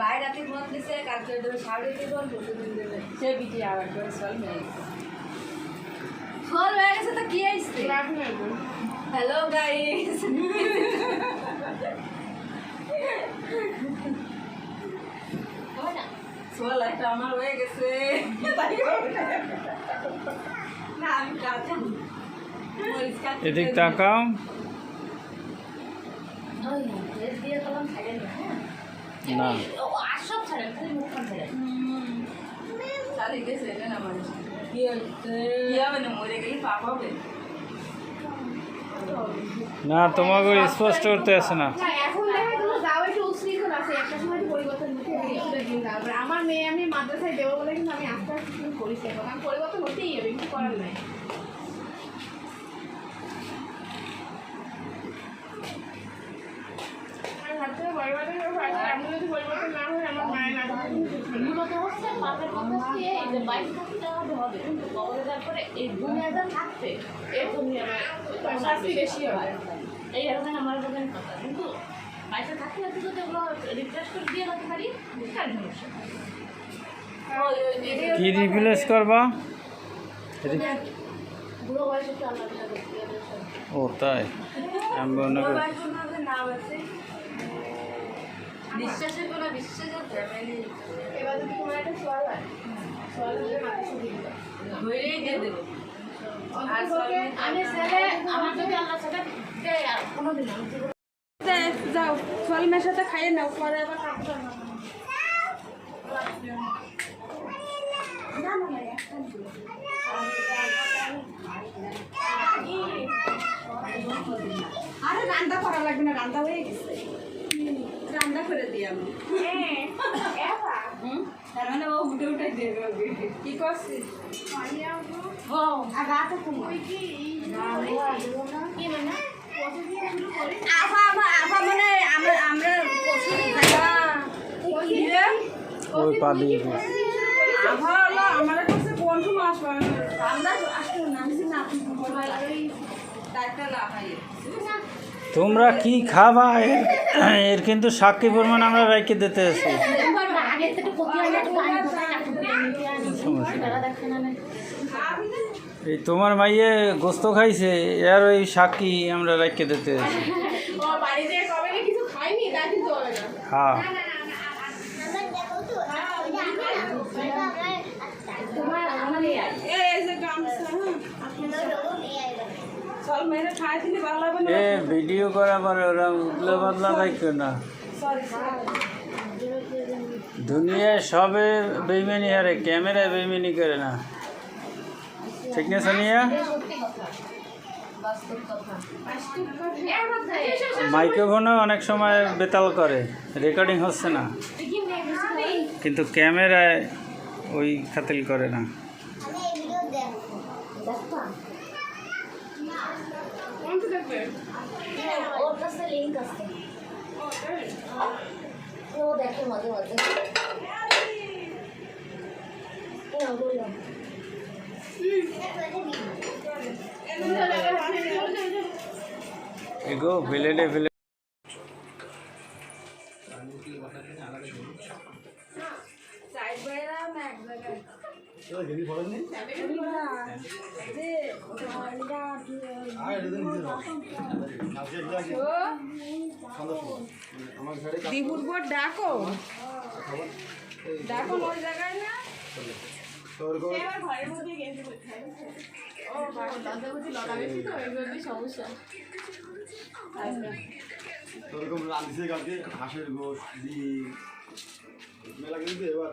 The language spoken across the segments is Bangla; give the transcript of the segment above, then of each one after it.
বাইরে রাতে ফোন কালকে দেবে সাড়ে দিতে ফোন প্রতিদিন দেবে সে বিটি আবার করে সল মেয়ে ফোন হয়ে গেছে তো কি আসছে হ্যালো গাইস সোল একটা আমার হয়ে গেছে তাই না আমি কাঁচা মরিচ কাটতে এদিক তাকাও দিয়ে কলম ছাড়েন না হ্যাঁ? না ও আর সব ছাড়েন খালি মুখখান ছাড়েন চালিয়ে গেছে এটা না মানুষ কি হচ্ছে কি হবে না মরে গেলে পাপ হবে না, তোমাকে স্পষ্ট করতে আসে না। আমার মেয়ে, আমি মাদ্রাসায় দেবো বলে কিন্তু আমি আস্তে আস্তে করি সেটা কারণ পরিবর্তন হতেই হবে, কিছু করার নাই। আমি যদি পরিবর্তন না হয় আমার মায়ের মূলত হচ্ছে বাপের কথা দিয়ে এই যে বাইশ কোটি টাকা হবে কিন্তু কবরে যাওয়ার এই দুই হাজার থাকবে এর আমার শাস্তি বেশি হবে এই এরকম আমার বোঝেন কথা কিন্তু বাইশে থাকতে থাকতে যদি ওগুলো রিফ্রেশ করে দিয়ে রাখতে পারি সমস্যা কি রিপ্লেস করবা ও তাই আমি করি নাম আছে বিশ্বাসের কোনো বিশ্বাসের ফ্যামিলি এবার যদি তোমার একটা সোয়াল হয় সোয়াল হলে দিয়ে দিবে। ধরেই দিয়ে দেবো আমি ছেলে আমার যদি আল্লাহ ছেলে দেয় আর কোনো দিন যাও সোয়াল মেয়ের সাথে খাইয়ে নাও পরে আবার আরে রান্না করা লাগবে না রান্না হয়ে গেছে। রান্না করে দিই আমি। হুম? তার মানে ও উঠে উঠে দেবে কি করছিস? ও আর রাতে ঘুমো। আভা আভা আভা মানে আমরা আমরা পশু খাইবা কি রে? ওই পালিয়ে গেছে হলো আমার কাছে কোন সময় আসবে আসলে না আপনি ওই লাগাই তোমরা কি খাবা? এর এর কিন্তু সাক্ষী পরিমাণ আমরা রাইকে দিতে না এই তোমার মাইয়ে গোস্ত খাইছে এর ওই সাক্ষী আমরা রাইকে দিতে না। হ্যাঁ তোমার আমারই আর এই যে গামছা হ্যাঁ চল মেরে খাই দিলে ভালো হবে না এ ভিডিও করা পরে ওরা উতলা পাতলা রাখো না। দুনিয়ায় সবে বেইমানি হারে ক্যামেরায় বেইমানি করে না। ঠিক না সোনিয়া? মাইক্রোফোনও অনেক সময় বেতাল করে রেকর্ডিং হচ্ছে না। কিন্তু ক্যামেরায় ওই খাতিল করে না। লিঙ্ক আছে। ও দেখে মাঝে মাঝে। এগো ফেলেলে ফেলে সাইড বাইরা না এক জায়গায় দিবুর পর ডাকো। ডাকো ওই জায়গায় না? এবার ঘরের মধ্যে গেঞ্জি পরতে ও বাবা দাদা বুঝি লড়া বেশি তো ওই জন্যই সমস্যা ওরকম রাঁধছে কালকে হাঁসের গোশ ডিম। মেলা কিন্তু এবার।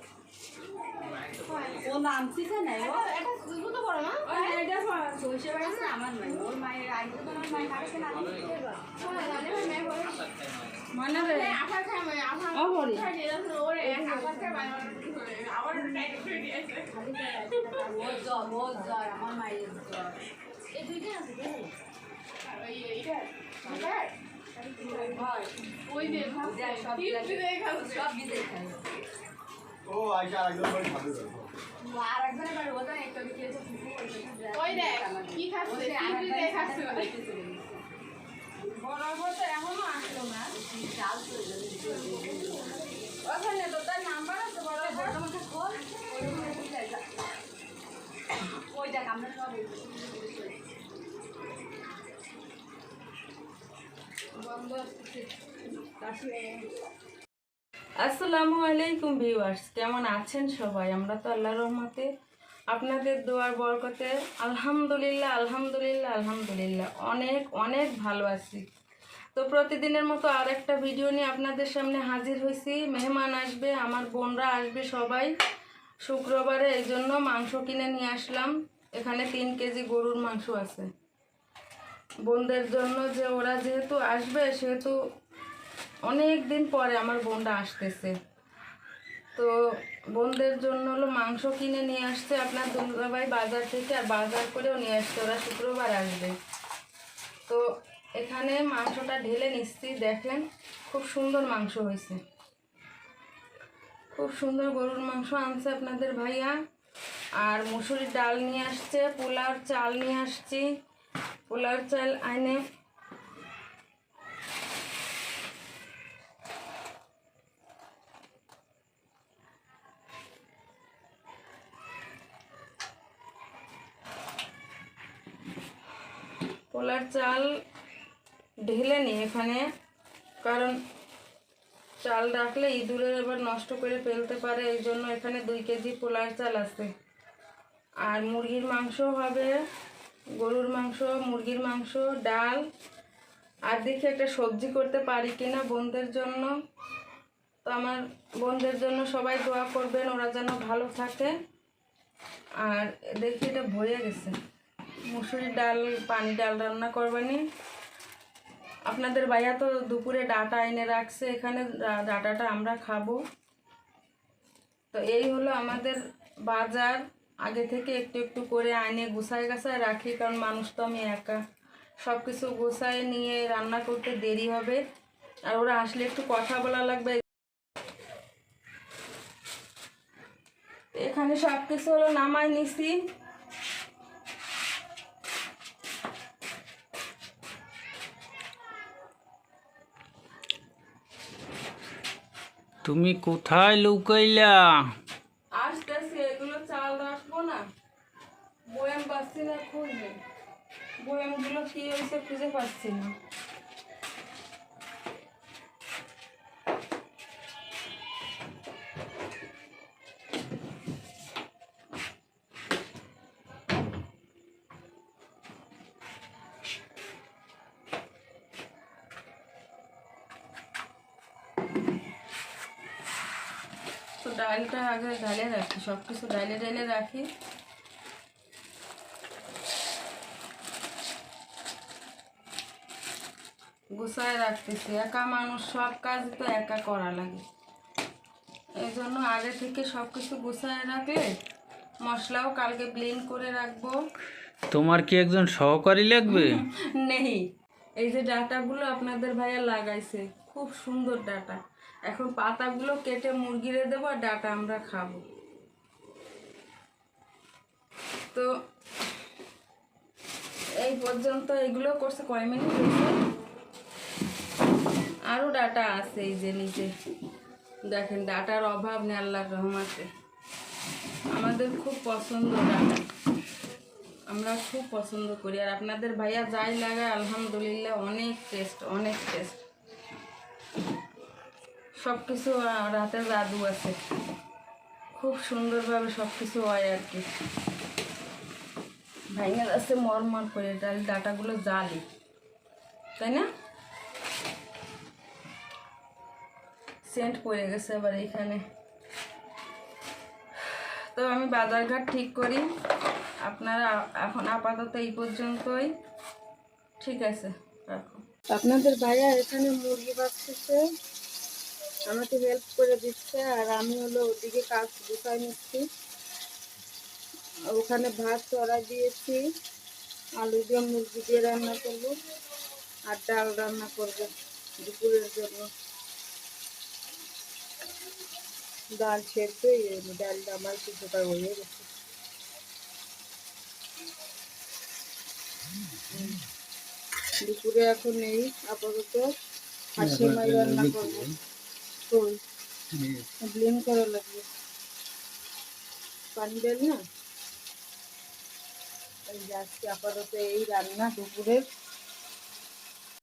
ও নামছি তো নাই ও এটা দুটো বড় না এটা সরষে বাড়িছে আমার নাই ওর মায়ের আগে তো আমার মায়ের কাছে না মনে রে আফার খায় মানে আফার ও বড়ি খায় দিয়ে আসলে খায় মানে আবার টাইট করে দিয়েছে মোর জ্বর মোর জ্বর আমার মায়ের জ্বর এই দুইটা আছে রে। ওই এইটা ওই যে সব টিপ বিলাকে- সব বিদে খাই ও আইসা আরেকজন বাড়ি খাবে তো। আর একজনের বাড়ি ওটা একটা দিকে ওই দেখ কি খাচ্ছে। টিপ খাচ্ছে? বড় বড় এমনও আসলো না। চাল ওখানে তো তার নাম্বার আছে বড় বড়। ওই দেখ আমরা সব আসসালামু আলাইকুম ভিউয়ার্স, কেমন আছেন সবাই? আমরা তো আল্লাহ রহমতে আপনাদের দোয়ার বরকতে আলহামদুলিল্লাহ আলহামদুলিল্লাহ আলহামদুলিল্লাহ, অনেক অনেক ভালো আছি। তো প্রতিদিনের মতো আর একটা ভিডিও নিয়ে আপনাদের সামনে হাজির হয়েছি। মেহমান আসবে, আমার বোনরা আসবে সবাই। শুক্রবারে এই জন্য মাংস কিনে নিয়ে আসলাম। এখানে তিন কেজি গরুর মাংস আছে। বোনদের জন্য যে ওরা যেহেতু আসবে, সেহেতু অনেক দিন পরে আমার বোনটা আসতেছে। তো বোনদের জন্য হলো মাংস কিনে নিয়ে আসছে আপনার দুর্গাবাই বাজার থেকে, আর বাজার করেও নিয়ে আসছে, ওরা শুক্রবার আসবে। তো এখানে মাংসটা ঢেলে নিচ্ছি, দেখেন, খুব সুন্দর মাংস হয়েছে। খুব সুন্দর গরুর মাংস আনছে আপনাদের ভাইয়া। আর মুসুরির ডাল নিয়ে আসছে পোলার চাল নিয়ে আসছি। পোলার চাল আইনে পোলার চাল ঢেলে নি এখানে, কারণ চাল রাখলে ইঁদুরের এবার নষ্ট করে ফেলতে পারে, এই জন্য এখানে দুই কেজি পোলার চাল আছে। আর মুরগির মাংস হবে, গরুর মাংস, মুরগির মাংস, ডাল। আর দেখি একটা সবজি করতে পারি কিনা বোনদের জন্য। তো আমার বোনদের জন্য সবাই দোয়া করবেন, ওরা যেন ভালো থাকে। আর দেখি এটা ভরে গেছে। মুসুরির ডাল, পানি ডাল রান্না করবানি। আপনাদের ভাইয়া তো দুপুরে ডাটা এনে রাখছে, এখানে ডাটাটা আমরা খাব। তো এই হলো আমাদের বাজার। আগে থেকে একটু একটু করে আইনে গুছায় গাছায় রাখি, কারণ মানুষ তো আমি একা। সব কিছু গুছায় নিয়ে রান্না করতে দেরি হবে। আর ওরা আসলে একটু কথা বলা লাগবে। এখানে সব কিছু হলো নামাই নিছি। তুমি কোথায় লুকাইলা? আসতেছে, এগুলো চাল রাখব না। বয়াম পাচ্ছি না খুঁজে। বয়ামগুলো কি হয়েছে খুঁজে পাচ্ছি না। ডালটা আগে ঢালে রাখি সব কিছু ডালে ডালে রাখি। গুছায় রাখতেছি একা মানুষ সব কাজ তো একা করা লাগে। এই জন্য আগে থেকে সব কিছু গুছায় রাখলে মশলাও কালকে ব্লেন্ড করে রাখব। তোমার কি একজন সহকারী লাগবে? নেই। এই যে ডাটাগুলো আপনাদের ভাইয়া লাগাইছে খুব সুন্দর ডাটা। এখন পাতাগুলো কেটে মুরগিরে দেবো আর ডাটা আমরা খাব। তো এই পর্যন্ত এগুলো করছে কয় মিনিট আরও ডাটা আছে এই যে নিচে। দেখেন ডাটার অভাব নেই আল্লাহর রহমাতে। আমাদের খুব পছন্দ ডাটা। আমরা খুব পছন্দ করি। আর আপনাদের ভাইয়া যাই লাগায়, আলহামদুলিল্লাহ অনেক টেস্ট অনেক টেস্ট সব কিছু রাতে জাদু আছে। খুব সুন্দরভাবে সব কিছু হয় আর কি। ভাইয়া আছে মরমর করে। ডাল ডাটাগুলো জালি তাই না? সেন্ট পড়ে গেছে এবার এখানে। তো আমি বাজারঘাট ঠিক করি। আপনারা এখন আপাতত এই পর্যন্তই। ঠিক আছে, রাখো। আপনাদের ভাইয়া এখানে মুরগি বাঁচতেছে। আমাকে হেল্প করে দিচ্ছে আর আমি হলো ওদিকে কাজ গুছাই নিচ্ছি। ওখানে ভাত চড়াই দিয়েছি আলু দিয়ে মুরগি দিয়ে রান্না করব আর ডাল রান্না করব দুপুরের জন্য। ডাল সেদ্ধ ডালটা আমার কিছুটা হয়ে গেছে। দুপুরে এখন নেই আপাতত হাসি মাই রান্না করব। কই ব্লেম করা লাগবে। পানি ডাল না? আজকে আপাতত এই রান্না দুপুরের